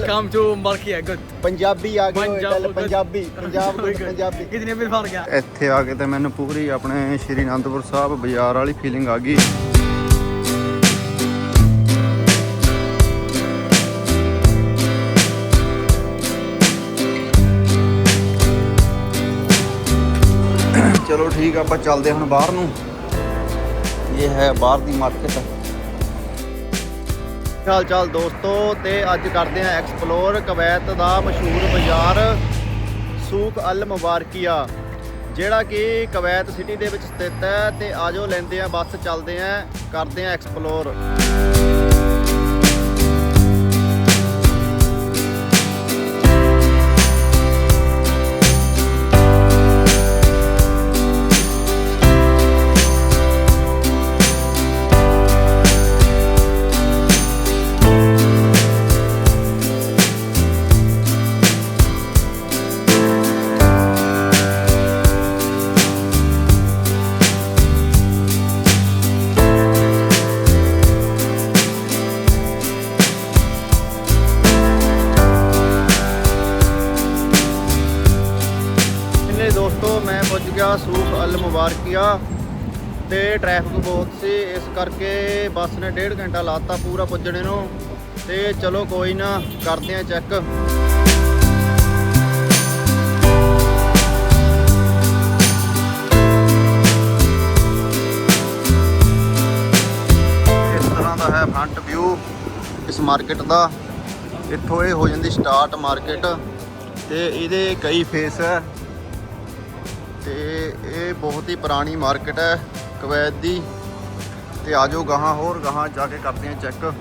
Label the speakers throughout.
Speaker 1: ਕਮ to ਮਲਕੀ ਹੈ good
Speaker 2: Punjabi ਆ ਗਏ ਹੋਏ
Speaker 1: ਪੰਜਾਬੀ
Speaker 2: ਪੰਜਾਬ
Speaker 1: ਕੋਈ
Speaker 2: ਪੰਜਾਬੀ।
Speaker 1: ਕਿਤਨੇ ਵੀ ਫੜ ਗਿਆ?
Speaker 2: ਇੱਥੇ ਆ ਕੇ ਤੇ ਮੈਨੂੰ ਪੂਰੀ ਆਪਣੇ ਸ਼੍ਰੀ ਅਨੰਦਪੁਰ ਸਾਹਿਬ ਬਾਜ਼ਾਰ ਵਾਲੀ ਫੀਲਿੰਗ ਆ ਗਈ। ਚਲੋ ਠੀਕ ਆਪਾਂ ਚੱਲਦੇ ਹੁਣ ਬਾਹਰ ਨੂੰ। ਇਹ ਹੈ ਬਾਹਰ ਦੀ ਮਾਰਕੀਟ ਹਾਲ ਚਾਲ ਦੋਸਤੋ ਤੇ ਅੱਜ ਕਰਦੇ ਹਾਂ ਐਕਸਪਲੋਰ ਕਵੈਤ ਦਾ ਮਸ਼ਹੂਰ ਬਾਜ਼ਾਰ ਸੂਕ ਅਲ ਮੁਬਾਰਕੀਆ, ਜਿਹੜਾ ਕਿ ਕਵੈਤ ਸਿਟੀ ਦੇ ਵਿੱਚ ਸਥਿਤ ਹੈ ਤੇ ਆਜੋ ਲੈਂਦੇ ਆ ਬੱਸ ਚੱਲਦੇ ਆ ਕਰਦੇ ਆ ਐਕਸਪਲੋਰ ਤੇ ਟ੍ਰੈਫਿਕ ਬਹੁਤ ਸੀ, ਇਸ ਕਰਕੇ ਬੱਸ ਨੇ ਡੇਢ ਘੰਟਾ ਲਾਤਾ ਪੂਰਾ ਪੁੱਜਣੇ ਨੂੰ। ਤੇ ਚਲੋ ਕੋਈ ਨਾ, ਕਰਦੇ ਆ ਚੈੱਕ ਇਸ ਤਰ੍ਹਾਂ ਦਾ ਹੈ ਫਰੰਟ ਵਿਊ ਇਸ ਮਾਰਕੀਟ ਦਾ। ਇੱਥੋਂ ਇਹ ਹੋ ਜਾਂਦੀ ਸਟਾਰਟ ਮਾਰਕੀਟ ਤੇ ਇਹਦੇ ਕਈ ਫੇਸ ਹੈ। ਤੇ ਇਹ ਬਹੁਤ ਹੀ ਪੁਰਾਣੀ ਮਾਰਕੀਟ ਹੈ। ਕਵੈਤ ਦੀ ਤੇ ਆਜੋ ਗਾਹਾਂ ਹੋਰ ਗਾਹਾਂ ਜਾ ਕੇ ਕਰਦੇ ਹਾਂ ਚੈੱਕ।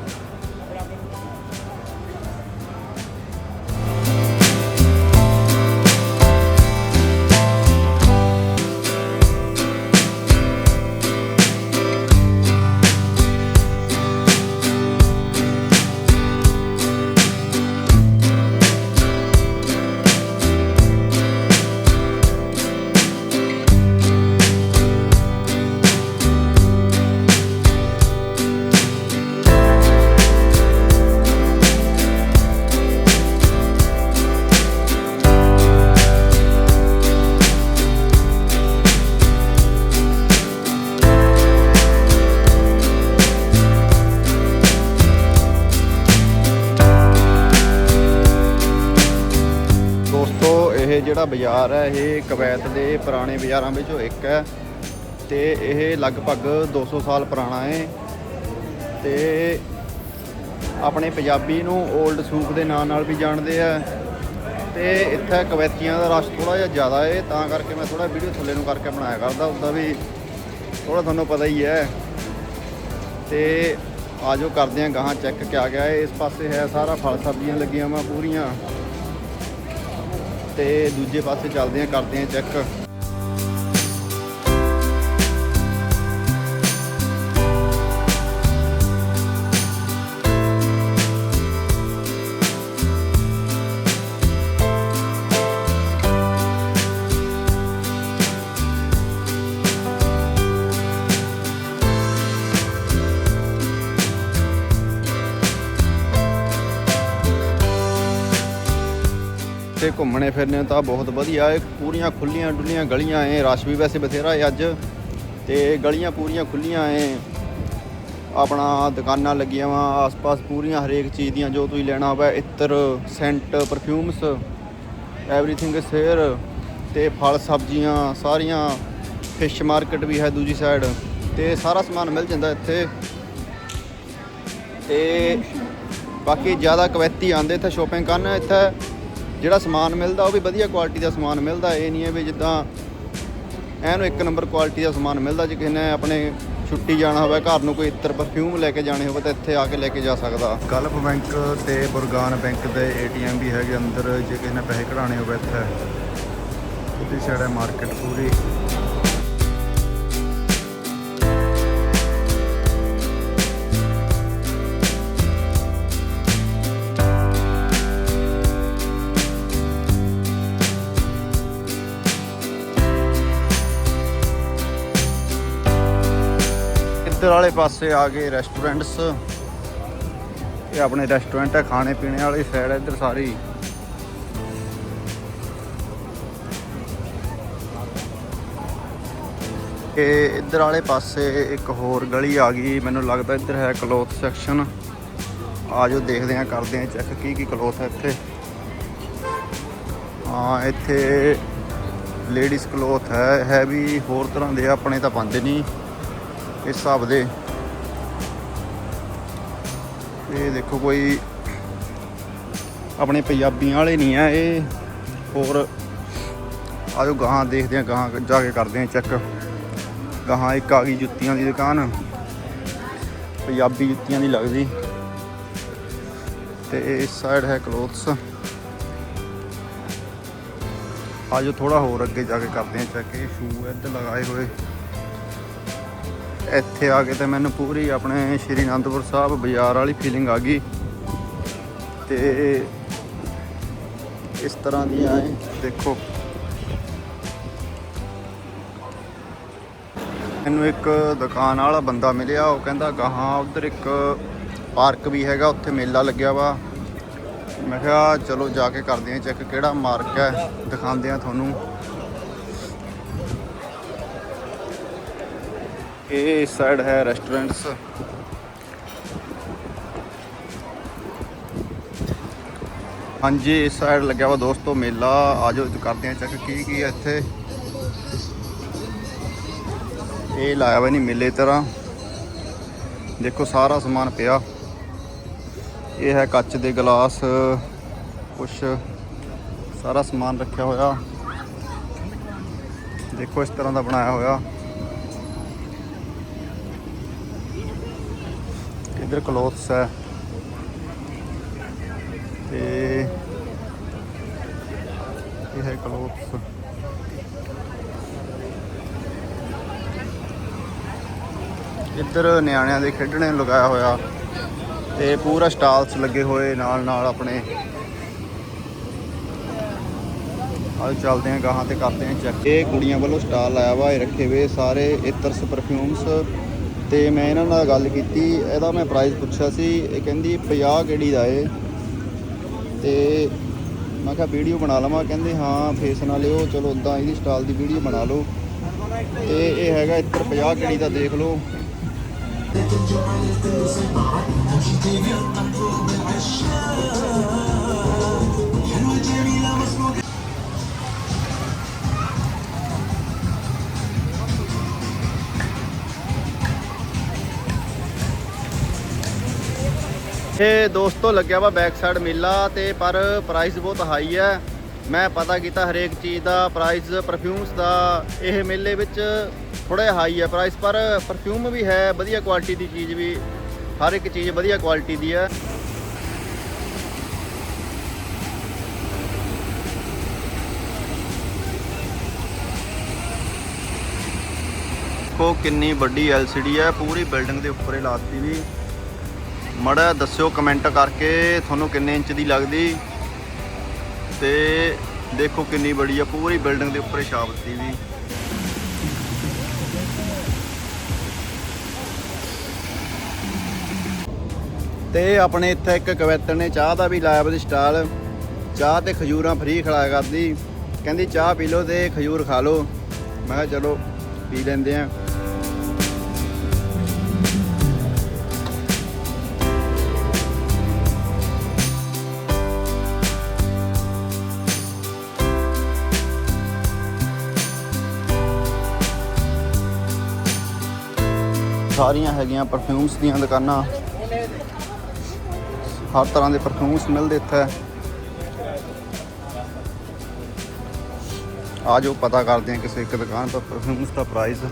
Speaker 2: ਜਿਹੜਾ ਬਾਜ਼ਾਰ ਹੈ, ਇਹ ਕਵੈਤ ਦੇ ਪੁਰਾਣੇ ਬਾਜ਼ਾਰਾਂ ਵਿੱਚੋਂ ਇੱਕ ਹੈ ਤੇ ਇਹ ਲਗਭਗ 200 ਸਾਲ ਪੁਰਾਣਾ ਹੈ ਤੇ ਆਪਣੇ ਪੰਜਾਬੀ ਨੂੰ 올ਡ ਸੂਕ ਦੇ ਨਾਂ ਨਾਲ ਵੀ ਜਾਣਦੇ ਆ ਤੇ ਇੱਥੇ ਕਵੈਤੀਆਂ ਦਾ ਰਸ਼ ਥੋੜਾ ਜਿਹਾ ਜ਼ਿਆਦਾ ਹੈ, ਤਾਂ ਕਰਕੇ ਮੈਂ ਥੋੜਾ ਵੀਡੀਓ ਥੱਲੇ ਨੂੰ ਕਰਕੇ ਬਣਾਇਆ ਕਰਦਾ, ਉਦਾਂ ਵੀ ਥੋੜਾ ਤੁਹਾਨੂੰ ਪਤਾ ਹੀ ਹੈ। ਤੇ ਆਜੋ ਕਰਦੇ ਆਂ ਗਾਹਾਂ ਚੈੱਕ ਕਿਆ ਗਿਆ ਹੈ, ਇਸ ਪਾਸੇ ਹੈ ਸਾਰਾ ਫਲ ਸਬਜ਼ੀਆਂ ਲੱਗੀਆਂ ਵਾ ਪੂਰੀਆਂ। ਤੇ ਦੂਜੇ ਪਾਸੇ ਚੱਲਦੇ ਆਂ ਕਰਦੇ ਆਂ ਚੈੱਕ ਇੱਥੇ ਘੁੰਮਣੇ ਫਿਰਨੇ ਤਾਂ ਬਹੁਤ ਵਧੀਆ। ਹੈ ਪੂਰੀਆਂ ਖੁੱਲੀਆਂ ਡੁੱਲੀਆਂ ਗਲੀਆਂ ਐ, ਰਸ਼ ਵੀ ਵੈਸੇ ਬਥੇਰਾ ਹੈ ਅੱਜ। ਤੇ ਗਲੀਆਂ ਪੂਰੀਆਂ ਖੁੱਲੀਆਂ ਐ। ਆਪਣਾ ਦੁਕਾਨਾਂ ਲੱਗੀਆਂ ਵਾ, ਆਸ-ਪਾਸ ਪੂਰੀਆਂ ਹਰੇਕ ਚੀਜ਼ ਦੀਆਂ ਜੋ ਤੁਸੀਂ ਲੈਣਾ ਹੋਵੇ, ਇਤਰ scent perfumes everything is here ਤੇ ਫਲ ਸਬਜ਼ੀਆਂ, ਸਾਰੀਆਂ ਫਿਸ਼ ਮਾਰਕੀਟ ਵੀ ਹੈ ਦੂਜੀ ਸਾਈਡ ਤੇ ਸਾਰਾ ਸਮਾਨ ਮਿਲ ਜਾਂਦਾ ਇੱਥੇ। ਤੇ ਬਾਕੀ ਜ਼ਿਆਦਾ ਕਵੈਤੀ ਆਂਦੇ ਇੱਥੇ ਸ਼ੋਪਿੰਗ ਕਰਨ ਇੱਥੇ। ਜਿਹੜਾ ਸਮਾਨ ਮਿਲਦਾ ਉਹ ਵੀ ਵਧੀਆ ਕੁਆਲਿਟੀ ਦਾ ਸਮਾਨ ਮਿਲਦਾ। ਇਹ ਨਹੀਂ ਹੈ ਵੀ ਜਿੱਦਾਂ ਐਨ ਇੱਕ ਨੰਬਰ ਕੁਆਲਿਟੀ ਦਾ ਸਮਾਨ ਮਿਲਦਾ, ਜੇ ਕਿਸੇ ਨੇ ਆਪਣੇ ਛੁੱਟੀ ਜਾਣਾ ਹੋਵੇ, ਘਰ ਨੂੰ ਕੋਈ ਇਤਰ ਪਰਫਿਊਮ ਲੈ ਕੇ ਜਾਣੇ ਹੋਵੇ, ਤਾਂ ਇੱਥੇ ਆ ਕੇ ਲੈ ਕੇ ਜਾ ਸਕਦਾ। ਗਲਫ ਬੈਂਕ ਤੇ ਬੁਰਗਾਨ ਬੈਂਕ ਦੇ ਏਟੀਐਮ ਵੀ ਹੈਗੇ ਅੰਦਰ, ਜੇ ਕਿਸੇ ਨੇ ਪੈਸੇ ਕਢਾਣੇ ਹੋਵੇ ਇੱਥੇ। ਉਹਦੀ ਸਾਈਡ ਹੈ ਮਾਰਕੀਟ ਪੂਰੀ। ਇੱਧਰ ਵਾਲੇ ਪਾਸੇ ਆ ਗਏ ਰੈਸਟੋਰੈਂਟਸ ਇਹ ਆਪਣੇ ਰੈਸਟੋਰੈਂਟ ਹੈ, ਖਾਣੇ ਪੀਣੇ ਵਾਲੀ ਸਾਈਡ ਇੱਧਰ ਸਾਰੀ। ਇਹ ਇੱਧਰ ਵਾਲੇ ਪਾਸੇ ਇੱਕ ਹੋਰ ਗਲੀ ਆ ਗਈ, ਮੈਨੂੰ ਲੱਗਦਾ ਇੱਧਰ ਹੈ ਕਲੋਥ ਸੈਕਸ਼ਨ ਆਜੋ ਦੇਖਦੇ ਹਾਂ, ਕਰਦੇ ਹਾਂ ਚੈੱਕ ਕੀ ਕੀ ਕਲੋਥ ਹੈ ਇੱਥੇ। ਹਾਂ, ਇੱਥੇ ਲੇਡੀਜ਼ ਕਲੋਥ ਹੈ ਹੈ ਵੀ ਹੋਰ ਤਰ੍ਹਾਂ ਦੇ ਆਪਣੇ ਤਾਂ ਪਾਉਂਦੇ ਨਹੀਂ। ਇਸ ਹਿਸਾਬ ਦੇ। ਇਹ ਦੇਖੋ ਕੋਈ ਆਪਣੇ ਪੰਜਾਬੀਆਂ ਵਾਲੇ ਨਹੀਂ ਆ, ਇਹ ਹੋਰ ਆਜੋ ਗਾਹਾਂ ਦੇਖਦੇ ਆ, ਗਾਹਾਂ ਜਾ ਕੇ ਕਰਦੇ ਆ ਚੈੱਕ ਗਾਹਾਂ ਇੱਕ ਆ ਗਈ ਜੁੱਤੀਆਂ ਦੀ ਦੁਕਾਨ। ਪੰਜਾਬੀ ਜੁੱਤੀਆਂ ਦੀ ਲੱਗਦੀ। ਤੇ ਇਸ ਸਾਈਡ ਹੈ ਕਲੋਥਸ ਆਜੋ ਥੋੜਾ ਹੋਰ ਅੱਗੇ ਜਾ ਕੇ ਕਰਦੇ ਆ ਚੈੱਕ ਇਹ ਸ਼ੂ ਇੱਧਰ ਲਗਾਏ ਹੋਏ। ਇੱਥੇ ਆ ਕੇ ਤੇ ਮੈਨੂੰ ਪੂਰੀ ਆਪਣੇ ਸ਼੍ਰੀ ਅਨੰਦਪੁਰ ਸਾਹਿਬ ਬਾਜ਼ਾਰ ਵਾਲੀ ਫੀਲਿੰਗ ਆ ਗਈ। ਤੇ ਇਸ ਤਰ੍ਹਾਂ ਦੀਆਂ ਹੈ ਦੇਖੋ। ਮੈਨੂੰ ਇੱਕ ਦੁਕਾਨ ਵਾਲਾ ਬੰਦਾ ਮਿਲਿਆ, ਉਹ ਕਹਿੰਦਾ ਗਾਹਾਂ ਉਧਰ ਇੱਕ ਪਾਰਕ ਵੀ ਹੈਗਾ, ਉੱਥੇ ਮੇਲਾ ਲੱਗਿਆ ਵਾ। ਮੈਂ ਕਿਹਾ, ਚਲੋ ਜਾ ਕੇ ਕਰਦੇ ਹਾਂ ਚੈੱਕ ਕਿਹੜਾ ਮਾਰਕ ਹੈ, ਦਿਖਾਉਂਦੇ ਆ ਤੁਹਾਨੂੰ। ਇਹ ਸਾਈਡ ਹੈ ਰੈਸਟੋਰੈਂਟਸ ਹਾਂਜੀ ਇਸ ਸਾਈਡ ਲੱਗਿਆ ਵਾ ਦੋਸਤੋ, ਮੇਲਾ। ਆਜੋ ਕਰਦੇ ਆ ਚੈੱਕ ਕੀ ਕੀ ਹੈ ਇੱਥੇ। ਇਹ ਲਾਇਆ ਵਾ ਨਹੀਂ ਮੇਲੇ ਤਰ੍ਹਾਂ। ਦੇਖੋ, ਸਾਰਾ ਸਮਾਨ ਪਿਆ। ਇਹ ਹੈ ਕੱਚ ਦੇ ਗਲਾਸ, ਕੁਛ ਸਾਰਾ ਸਮਾਨ ਰੱਖਿਆ ਹੋਇਆ। ਦੇਖੋ, ਇਸ ਤਰ੍ਹਾਂ ਦਾ ਬਣਾਇਆ ਹੋਇਆ। ਇਧਰ ਕਲੋਥਸ ਹੈ। ਤੇ ਇਹ ਹੈ ਕਲੋਥਸ। ਇੱਧਰ ਨਿਆਣਿਆਂ ਦੇ ਖੇਡਣੇ ਲਗਾਇਆ ਹੋਇਆ। ਤੇ ਪੂਰਾ ਸਟਾਲਸ ਲੱਗੇ ਹੋਏ ਨਾਲ ਨਾਲ ਆਪਣੇ। ਆਓ ਚੱਲਦੇ ਆਂ ਗਾਹਾਂ ਤੇ ਕਰਦੇ ਆਂ ਚੈੱਕ ਇਹ ਕੁੜੀਆਂ ਵੱਲੋਂ ਸਟਾਲ ਲਾਇਆ ਵਾ, ਇਹ ਰੱਖੇ ਹੋਏ ਸਾਰੇ ਇਤਰਸ ਪਰਫਿਊਮਸ ਤੇ ਮੈਂ ਇਹਨਾਂ ਨਾਲ ਗੱਲ ਕੀਤੀ, ਇਹਦਾ ਮੈਂ ਪ੍ਰਾਈਸ ਪੁੱਛਿਆ ਸੀ, ਇਹ ਕਹਿੰਦੀ 50 ਕਿਹੜੀ ਦਾ ਏ? ਤੇ ਮੈਂ ਕਿਹਾ ਵੀਡੀਓ ਬਣਾ ਲਵਾਂ, ਕਹਿੰਦੇ ਹਾਂ, ਫੇਸ ਨਾਲ ਲਿਓ, ਚਲੋ ਉਦਾਂ ਇਹਦੀ ਸਟਾਲ ਦੀ ਵੀਡੀਓ ਬਣਾ ਲਓ। ਤੇ ਇਹ ਹੈਗਾ ਇੱਧਰ 50 ਕਿਹੜੀ ਦਾ ਦੇਖ ਲਓ। ਇਹ ਦੋਸਤੋ ਲੱਗਿਆ ਵਾ ਬੈਕ ਸਾਈਡ ਮੇਲਾ ਤੇ ਪਰ ਪ੍ਰਾਈਸ ਬਹੁਤ ਹਾਈ ਹੈ ਮੈਂ ਪਤਾ ਕੀਤਾ ਹਰੇਕ ਚੀਜ਼ ਦਾ ਪ੍ਰਾਈਸ ਪਰਫਿਊਮਸ ਦਾ। ਇਹ ਮੇਲੇ ਵਿੱਚ ਥੋੜਾ ਜਿਹਾ ਹਾਈ ਹੈ ਪ੍ਰਾਈਸ ਪਰ ਪਰਫਿਊਮ ਵੀ ਹੈ, ਵਧੀਆ ਕੁਆਲਿਟੀ ਦੀ ਚੀਜ਼ ਵੀ। ਹਰ ਇੱਕ ਚੀਜ਼ ਵਧੀਆ ਕੁਆਲਿਟੀ ਦੀ ਹੈ ਦੇਖੋ ਕਿੰਨੀ ਵੱਡੀ LCD ਹੈ ਪੂਰੀ ਬਿਲਡਿੰਗ ਦੇ ਉੱਪਰ ਹੀ ਲਾਤੀ ਵੀ। ਮੜਾ ਦੱਸਿਓ ਕਮੈਂਟ ਕਰਕੇ ਤੁਹਾਨੂੰ ਕਿੰਨੇ ਇੰਚ ਦੀ ਲੱਗਦੀ। ਤੇ ਦੇਖੋ ਕਿੰਨੀ ਬੜੀ ਆ, ਪੂਰੀ ਬਿਲਡਿੰਗ ਦੇ ਉੱਪਰ ਛਾਪ ਦਿੱਤੀ ਵੀ। ਤੇ ਆਪਣੇ ਇੱਥੇ ਇੱਕ ਕਵੈਤਰ ਨੇ, ਚਾਹ ਦਾ ਵੀ ਲਾਇਆ ਵਾ ਸਟਾਲ। ਚਾਹ ਤੇ ਖਜੂਰਾਂ ਫ੍ਰੀ ਖਿਲਾਇਆ ਕਰਦੀ। ਕਹਿੰਦੀ ਚਾਹ ਪੀ ਲਓ ਤੇ ਖਜੂਰ ਖਾ ਲਓ। ਮੈਂ ਕਿਹਾ ਚਲੋ ਪੀ ਲੈਂਦੇ ਆਂ। ਸਾਰੀਆਂ ਹੈਗੀਆਂ ਪਰਫਿਊਮਸ ਦੀਆਂ ਦੁਕਾਨਾਂ। ਹਰ ਤਰ੍ਹਾਂ ਦੇ ਪਰਫਿਊਮਸ ਮਿਲਦੇ ਇੱਥੇ। ਆਜੋ ਪਤਾ ਕਰਦੇ ਹਾਂ ਕਿਸੇ ਇੱਕ ਦੁਕਾਨ ਤੋਂ ਪਰਫਿਊਮਸ ਦਾ ਪ੍ਰਾਈਸ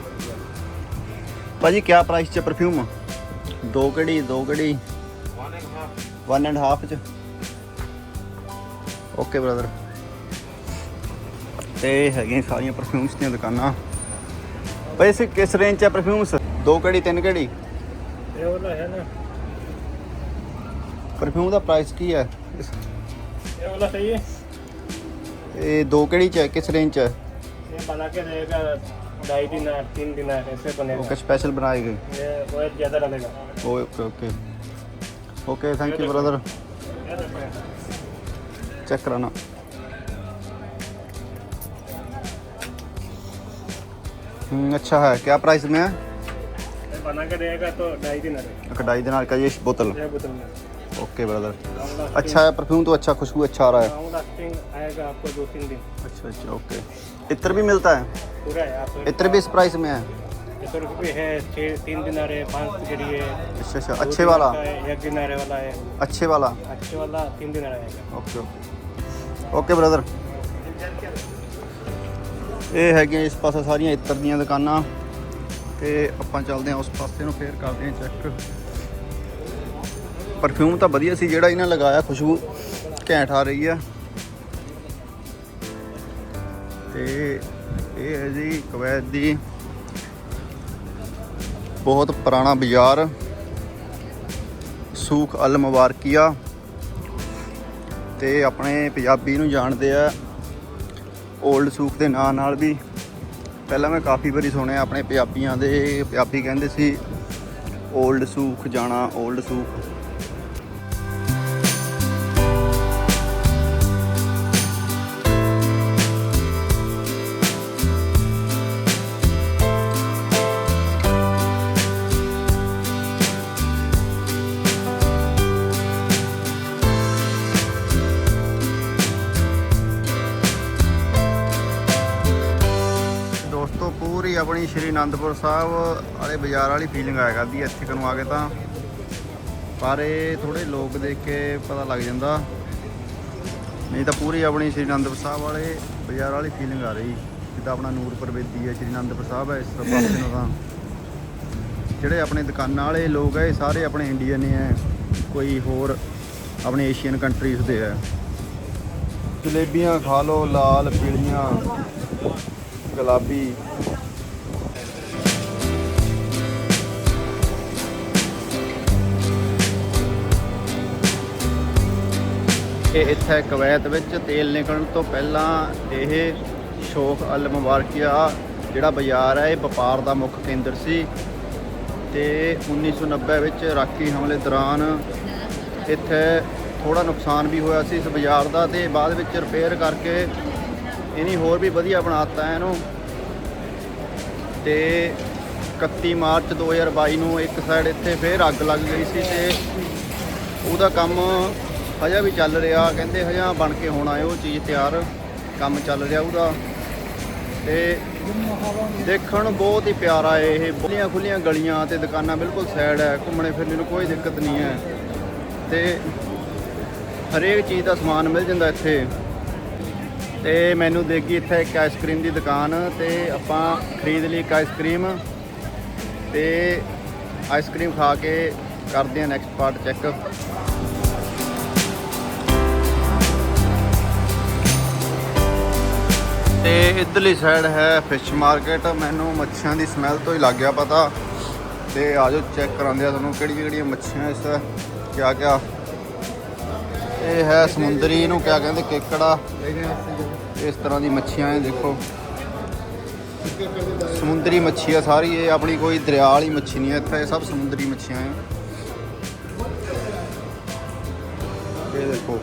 Speaker 2: ਭਾਜੀ ਕੀ ਪ੍ਰਾਈਸ ਚ ਪਰਫਿਊਮ ਦੋ ਕਿਹੜੀ ਦੋ ਕਿਹੜੀ 1 ਐਂਡ ਹਾਫ ਚ। ਓਕੇ ਬ੍ਰਦਰ ਤੇ ਹੈਗੀਆਂ ਸਾਰੀਆਂ ਪਰਫਿਊਮਸ ਦੀਆਂ ਦੁਕਾਨਾਂ।
Speaker 1: पैसे किस रेंजच्या परफ्यूम्स
Speaker 2: दो कडी तीन कडी? परफ्यूम
Speaker 1: का प्राइस की है?
Speaker 2: ये है ये दो कड़ी है किस रेंज है
Speaker 1: ये बना के ढाई तीन ऐसे बनेगा
Speaker 2: ओके। स्पेशल बनाए गए
Speaker 1: ये बहुत ज़्यादा लगेगा
Speaker 2: okay okay okay thank you brother check कराना। हम्म, अच्छा है। क्या प्राइस में है?
Speaker 1: तो ढाई
Speaker 2: दिनार अच्छा, का ये बोतल? ओके ब्रदर अच्छा है परफ्यूम तो अच्छा खुशबू अच्छा आ रहा है।
Speaker 1: आपको दो तीन दिन।
Speaker 2: अच्छा अच्छा ओके इतर भी मिलता है? इतर भी इस प्राइस में है?
Speaker 1: है
Speaker 2: अच्छा अच्छा अच्छे वाला? अच्छे वाला?
Speaker 1: अच्छे वाला तीन दिनार
Speaker 2: ओके ओके ओके ब्रदर ਇਹ ਹੈਗੀਆਂ ਇਸ ਪਾਸੇ ਸਾਰੀਆਂ ਇੱਤਰ ਦੀਆਂ ਦੁਕਾਨਾਂ। ਤੇ ਆਪਾਂ ਚੱਲਦੇ ਹਾਂ ਉਸ ਪਾਸੇ ਨੂੰ, ਫੇਰ ਕਰਦੇ ਹਾਂ ਚੈੱਕ ਪਰਫਿਊਮ ਤਾਂ ਵਧੀਆ ਸੀ ਜਿਹੜਾ ਇਹਨਾਂ ਲਗਾਇਆ, ਖੁਸ਼ਬੂ ਘੈਂਟ ਆ ਰਹੀ ਆ। ਤੇ ਇਹ ਹੈ ਜੀ ਕਵੈਤ ਦੀ ਬਹੁਤ ਪੁਰਾਣਾ ਬਾਜ਼ਾਰ, ਸੂਖ ਅਲ ਮੁਬਾਰਕੀਆ। ਤੇ ਆਪਣੇ ਪੰਜਾਬੀ ਨੂੰ ਜਾਣਦੇ ਆ ਓਲਡ ਸੂਕ ਦੇ ਨਾਂ ਨਾਲ ਵੀ ਪਹਿਲਾਂ ਮੈਂ ਕਾਫੀ ਵਾਰੀ ਸੁਣਿਆ ਆਪਣੇ ਪੰਜਾਬੀਆਂ ਦੇ, ਪੰਜਾਬੀ ਕਹਿੰਦੇ ਸੀ ਓਲਡ ਸੂਖ ਜਾਣਾ ਓਲਡ ਸੂਕ ਸ਼੍ਰੀ ਅਨੰਦਪੁਰ ਸਾਹਿਬ ਵਾਲੇ ਬਾਜ਼ਾਰ ਵਾਲੀ ਫੀਲਿੰਗ ਆਇਆ ਕਰਦੀ ਹੈ ਇੱਥੇ ਕਨੂੰ ਆ ਕੇ ਤਾਂ। ਪਰ ਇਹ ਥੋੜੇ ਲੋਕ ਦੇਖ ਕੇ ਪਤਾ ਲੱਗ ਜਾਂਦਾ। ਨਹੀਂ ਤਾਂ ਪੂਰੀ ਆਪਣੀ ਸ਼੍ਰੀ ਅਨੰਦਪੁਰ ਸਾਹਿਬ ਵਾਲੇ ਬਾਜ਼ਾਰ ਵਾਲੀ ਫੀਲਿੰਗ ਆ ਰਹੀ। ਜਿੱਦਾਂ ਆਪਣਾ ਨੂਰਪੁਰ ਬੇਦੀ ਹੈ ਸ਼੍ਰੀ ਅਨੰਦਪੁਰ ਸਾਹਿਬ ਹੈ ਇਸ ਪਾਸੇ ਨੂੰ ਤਾਂ। ਜਿਹੜੇ ਆਪਣੇ ਦੁਕਾਨਾਂ ਵਾਲੇ ਲੋਕ ਹੈ ਇਹ ਸਾਰੇ ਆਪਣੇ ਇੰਡੀਅਨ ਨੇ ਹੈ ਕੋਈ ਹੋਰ ਆਪਣੇ ਏਸ਼ੀਅਨ ਕੰਟਰੀਜ਼ ਦੇ ਹੈ ਜਲੇਬੀਆਂ ਖਾ ਲਓ, ਲਾਲ, ਪੀਲੀਆਂ, ਗੁਲਾਬੀ। ਕਿ ਇੱਥੇ ਕਵੈਤ ਵਿੱਚ ਤੇਲ ਨਿਕਲਣ ਤੋਂ ਪਹਿਲਾਂ ਇਹ ਸ਼ੋਖ ਅਲ ਮੁਬਾਰਕੀਆ ਜਿਹੜਾ ਬਾਜ਼ਾਰ ਹੈ, ਇਹ ਵਪਾਰ ਦਾ ਮੁੱਖ ਕੇਂਦਰ ਸੀ ਤੇ 1990 ਵਿੱਚ ਰਾਖੀ ਹਮਲੇ ਦੌਰਾਨ ਇੱਥੇ ਥੋੜਾ ਨੁਕਸਾਨ ਵੀ ਹੋਇਆ ਸੀ ਇਸ ਬਾਜ਼ਾਰ ਦਾ ਤੇ ਬਾਅਦ ਵਿੱਚ ਰਿਪੇਅਰ ਕਰਕੇ ਇਹਨੀ ਹੋਰ ਵੀ ਵਧੀਆ ਬਣਾਤਾ ਇਹਨੂੰ। ਤੇ 31 ਮਾਰਚ 2022 ਨੂੰ ਇੱਕ ਸਾਈਡ ਇੱਥੇ ਫੇਰ ਅੱਗ ਲੱਗ ਗਈ ਸੀ ਤੇ ਉਹਦਾ ਕੰਮ ਹਜੇ ਵੀ ਚੱਲ ਰਿਹਾ, ਕਹਿੰਦੇ ਹਜਾ ਬਣ ਕੇ ਹੋਣਾ ਉਹ ਚੀਜ਼ ਤਿਆਰ, ਕੰਮ ਚੱਲ ਰਿਹਾ ਉਹਦਾ। ਤੇ ਦੇਖਣ ਨੂੰ ਬਹੁਤ ਹੀ ਪਿਆਰਾ ਹੈ ਇਹ ਖੁੱਲੀਆਂ ਖੁੱਲੀਆਂ ਗਲੀਆਂ ਤੇ ਦੁਕਾਨਾਂ ਬਿਲਕੁਲ ਸਾਈਡ ਹੈ, ਘੁੰਮਣੇ ਫਿਰਨੇ ਨੂੰ ਕੋਈ ਦਿੱਕਤ ਨਹੀਂ ਹੈ। ਤੇ ਹਰੇਕ ਚੀਜ਼ ਦਾ ਸਮਾਨ ਮਿਲ ਜਾਂਦਾ ਇੱਥੇ। ਤੇ ਮੈਨੂੰ ਦੇਖੀ ਇੱਥੇ ਇੱਕ ਆਈਸਕ੍ਰੀਮ ਦੀ ਦੁਕਾਨ, ਤੇ ਆਪਾਂ ਖਰੀਦ ਲਈ ਇੱਕ ਆਈਸਕ੍ਰੀਮ ਤੇ ਆਈਸਕ੍ਰੀਮ ਖਾ ਕੇ ਕਰਦੇ ਹਾਂ ਨੈਕਸਟ ਪਾਰਟ ਚੈੱਕ ਤੇ ਇਧਰਲੀ ਸਾਈਡ ਹੈ ਫਿਸ਼ ਮਾਰਕੀਟ ਮੈਨੂੰ ਮੱਛੀਆਂ ਦੀ ਸਮੈਲ ਤੋਂ ਹੀ ਲੱਗ ਗਿਆ ਪਤਾ ਤੇ ਆਜੋ ਚੈੱਕ ਕਰਾਉਂਦੇ ਆ ਤੁਹਾਨੂੰ ਕਿਹੜੀਆਂ ਕਿਹੜੀਆਂ ਮੱਛੀਆਂ ਇਸ ਕਿਆ ਕਿਆ ਇਹ ਹੈ ਸਮੁੰਦਰੀ ਇਹਨੂੰ ਕਿਆ ਕਹਿੰਦੇ ਕੇਕੜਾ ਇਸ ਤਰ੍ਹਾਂ ਦੀ ਮੱਛੀਆਂ ਇਹ ਦੇਖੋ ਸਮੁੰਦਰੀ ਮੱਛੀ ਆ ਸਾਰੀ ਇਹ ਆਪਣੀ ਕੋਈ ਦਰਿਆ ਵਾਲੀ ਮੱਛੀ ਨਹੀਂ ਹੈ ਇੱਥੇ ਇਹ ਸਭ ਸਮੁੰਦਰੀ ਮੱਛੀਆਂ ਹੈ ਇਹ ਦੇਖੋ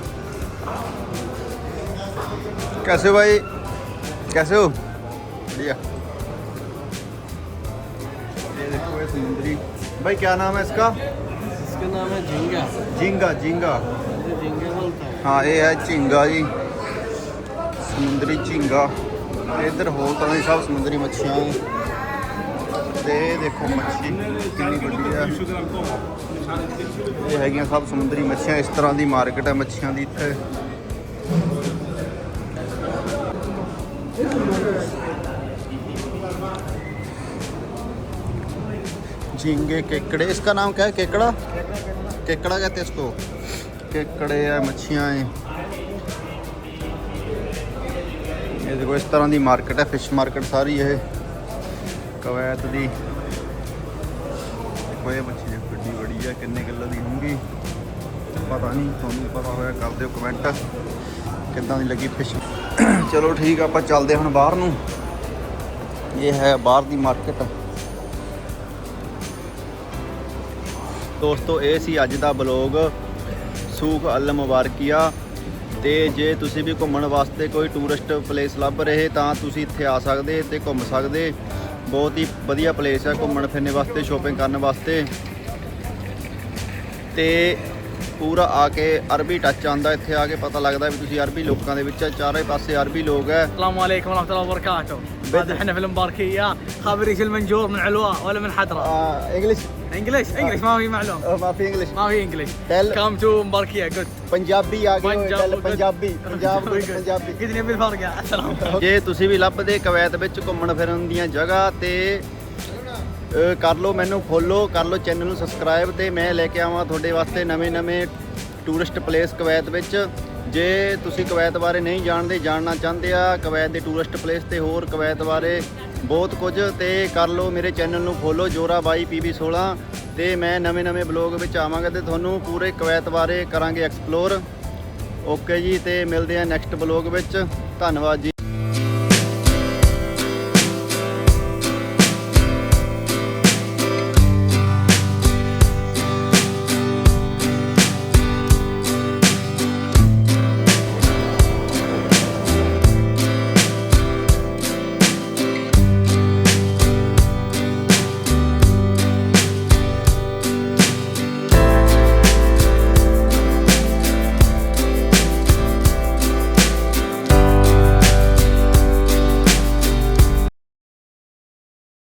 Speaker 2: कैसे हो भाई कैसे हो बढ़िया ये देखो ये समुद्री भाई क्या नाम है इसका
Speaker 1: इसका नाम है झींगा
Speaker 2: झींगा झींगा
Speaker 1: ये झींगे बोलता है
Speaker 2: ਹਾਂ ਇਹ ਹੈ ਝੀਂਗਾ ਜੀ ਸਮੁੰਦਰੀ ਝੀਂਗਾ ਤੇ ਇੱਧਰ ਹੋਰ ਤਰ੍ਹਾਂ ਦੀ ਸਭ ਸਮੁੰਦਰੀ ਮੱਛੀਆਂ ਹੈ ਤੇ ਇਹ ਦੇਖੋ ਮੱਛੀ ਕਿੰਨੀ ਵੱਡੀ ਹੈ ਇਹ ਹੈਗੀਆਂ ਸਭ ਸਮੁੰਦਰੀ ਮੱਛੀਆਂ ਇਸ ਤਰ੍ਹਾਂ ਦੀ ਮਾਰਕੀਟ ਹੈ ਮੱਛੀਆਂ ਦੀ ਇੱਥੇ झींगे केकड़े इसका नाम क्या है केकड़ा केकड़ा कहते हैं इसको केकड़े है मच्छियाँ हैं ਇਹ ਦੇਖੋ ਇਸ ਤਰ੍ਹਾਂ ਦੀ ਮਾਰਕੀਟ ਹੈ ਫਿਸ਼ ਮਾਰਕੀਟ ਸਾਰੀ ਇਹ ਕਵੈਤ ਦੀ ਦੇਖੋ ਇਹ ਮੱਛੀ ਦੇਖੋ ਕਿੱਡੀ ਬੜੀ ਹੈ ਕਿੰਨੇ ਕਿਲੋ ਦੀ ਹੋਊਗੀ ਪਤਾ ਨਹੀਂ ਤੁਹਾਨੂੰ ਪਤਾ ਹੋਇਆ ਕਰ ਦਿਓ ਕਮੈਂਟ ਕਿੱਦਾਂ ਦੀ ਲੱਗੀ ਫਿਸ਼ ਚਲੋ ਠੀਕ ਆ, ਆਪਾਂ ਚੱਲਦੇ ਹੁਣ ਬਾਹਰ ਨੂੰ। ਇਹ ਹੈ ਬਾਹਰ ਦੀ ਮਾਰਕੀਟ ਦੋਸਤੋ, ਇਹ ਸੀ ਅੱਜ ਦਾ ਬਲੌਗ ਸੂਖ ਅਲ ਮੁਬਾਰਕੀਆ। ਤੇ ਜੇ ਤੁਸੀਂ ਵੀ ਘੁੰਮਣ ਵਾਸਤੇ ਕੋਈ ਟੂਰਿਸਟ ਪਲੇਸ ਲੱਭ ਰਹੇ, ਤਾਂ ਤੁਸੀਂ ਇੱਥੇ ਆ ਸਕਦੇ ਤੇ ਘੁੰਮ ਸਕਦੇ। ਬਹੁਤ ਹੀ ਵਧੀਆ ਪਲੇਸ ਹੈ ਘੁੰਮਣ ਫਿਰਨੇ ਵਾਸਤੇ ਸ਼ੋਪਿੰਗ ਕਰਨ ਵਾਸਤੇ। ਤੇ ਪੂਰਾ ਆ ਕੇ ਅਰਬੀ ਟੱਚ ਆਂਦਾ ਇੱਥੇ ਆ ਕੇ ਪਤਾ ਲੱਗਦਾ ਵੀ ਤੁਸੀਂ ਅਰਬੀ ਲੋਕਾਂ ਦੇ ਵਿੱਚ ਆ ਚਾਰੇ ਪਾਸੇ ਅਰਬੀ ਲੋਕ ਹੈ
Speaker 3: السلام عليكم ورحمه الله وبركاته هذا احنا في المباركيه خابريش المنجور من علواء ولا من حضره
Speaker 2: ਇੰਗਲਿਸ਼
Speaker 3: انجلش انجلش ما في معلوم
Speaker 2: ما في ਇੰਗਲਿਸ਼
Speaker 3: ما في انجلش
Speaker 2: Tell-
Speaker 3: كم تو مباركيه قلت
Speaker 2: ਪੰਜਾਬੀ ਆ ਗਏ ਹੋਏ ਗੱਲ ਪੰਜਾਬੀ ਪੰਜਾਬ
Speaker 3: ਦੇ
Speaker 2: ਪੰਜਾਬੀ
Speaker 3: قلت لي ابي الفرقه السلام
Speaker 2: ਜੇ ਤੁਸੀਂ ਵੀ ਲੱਭਦੇ ਕਵੈਤ ਵਿੱਚ ਘੁੰਮਣ ਫਿਰਨ ਦੀਆਂ ਜਗ੍ਹਾ ਤੇ ਕਰ ਲਓ, ਮੈਨੂੰ ਫੋਲੋ ਕਰ ਲਓ ਚੈਨਲ ਨੂੰ ਸਬਸਕ੍ਰਾਈਬ ਤੇ ਮੈਂ ਲੈ ਕੇ ਆਵਾਂ ਤੁਹਾਡੇ ਵਾਸਤੇ ਨਵੇਂ-ਨਵੇਂ ਟੂਰਿਸਟ ਪਲੇਸ ਕਵੈਤ ਵਿੱਚ। ਜੇ ਤੁਸੀਂ ਕਵੈਤ ਬਾਰੇ ਨਹੀਂ ਜਾਣਦੇ, ਜਾਣਨਾ ਚਾਹੁੰਦੇ ਆ, ਕਵੈਤ ਦੇ ਟੂਰਿਸਟ ਪਲੇਸ ਤੇ ਹੋਰ ਕਵੈਤ ਬਾਰੇ ਬਹੁਤ ਕੁਝ, ਤੇ ਕਰ ਲਓ ਮੇਰੇ ਚੈਨਲ ਨੂੰ ਫੋਲੋ ਜੋਰਾ ਬਾਈ ਪੀਬੀ 16 ਤੇ ਮੈਂ ਨਵੇਂ-ਨਵੇਂ ਬਲੌਗ ਵਿੱਚ ਆਵਾਂਗਾ ਤੇ ਤੁਹਾਨੂੰ ਪੂਰੇ ਕਵੈਤ ਬਾਰੇ ਕਰਾਂਗੇ ਐਕਸਪਲੋਰ ਓਕੇ ਜੀ, ਤੇ ਮਿਲਦੇ ਆ ਨੈਕਸਟ ਬਲੌਗ ਵਿੱਚ। ਧੰਨਵਾਦ ਜੀ।